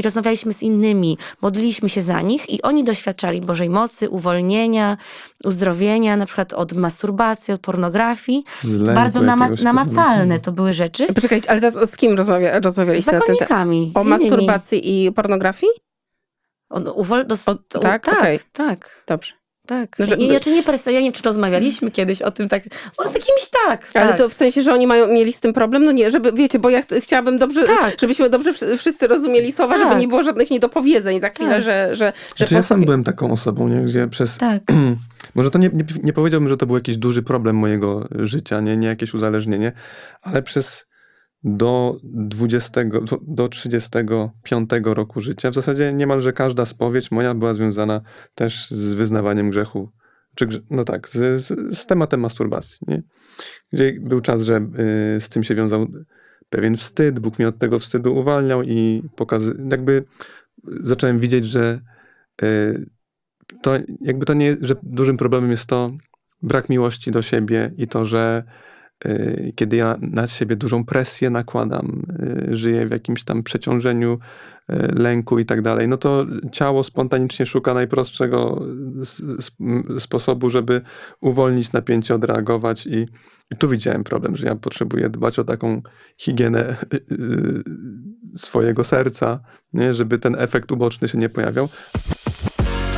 I rozmawialiśmy z innymi, modliliśmy się za nich i oni doświadczali Bożej mocy, uwolnienia, uzdrowienia, na przykład od masturbacji, od pornografii. Z lęku Bardzo nama- namacalne to były rzeczy. Poczekaj, ale teraz z kim rozmawia, Z rozmawialiście na ten temat? zakonnikami. O z masturbacji i pornografii? O, no, uwol- dos- O, tak? tak, Okej. tak. Dobrze. Tak. No, że- nie, znaczy nie pers- ja nie wiem, czy rozmawialiśmy kiedyś o tym tak. O, z jakimś tak. Ale tak. to w sensie, że oni mają, mieli z tym problem? No nie, żeby, wiecie, bo ja ch- chciałabym dobrze, Tak. żebyśmy dobrze wszy- wszyscy rozumieli słowa, żeby Tak. nie było żadnych niedopowiedzeń za chwilę, Tak. że, że, że Znaczy ja sam byłem taką osobą, nie? gdzie przez... Tak. Może to nie, nie, nie powiedziałbym, że to był jakiś duży problem mojego życia, nie, nie jakieś uzależnienie, ale przez do 20, do- do 35 roku życia, w zasadzie niemalże każda spowiedź moja była związana też z wyznawaniem grzechu, czy, no tak, z, z, z tematem masturbacji, nie? Gdzie był czas, że y, z tym się wiązał pewien wstyd, Bóg mnie od tego wstydu uwalniał i pokazy, jakby zacząłem widzieć, że y, to jakby to nie, że dużym problemem jest to brak miłości do siebie i to, że kiedy ja na siebie dużą presję nakładam, y, żyję w jakimś tam przeciążeniu, y, lęku i tak dalej, no to ciało spontanicznie szuka najprostszego sposobu, żeby uwolnić napięcie, odreagować i, i tu widziałem problem, że ja potrzebuję dbać o taką higienę y, swojego serca, nie? żeby ten efekt uboczny się nie pojawiał.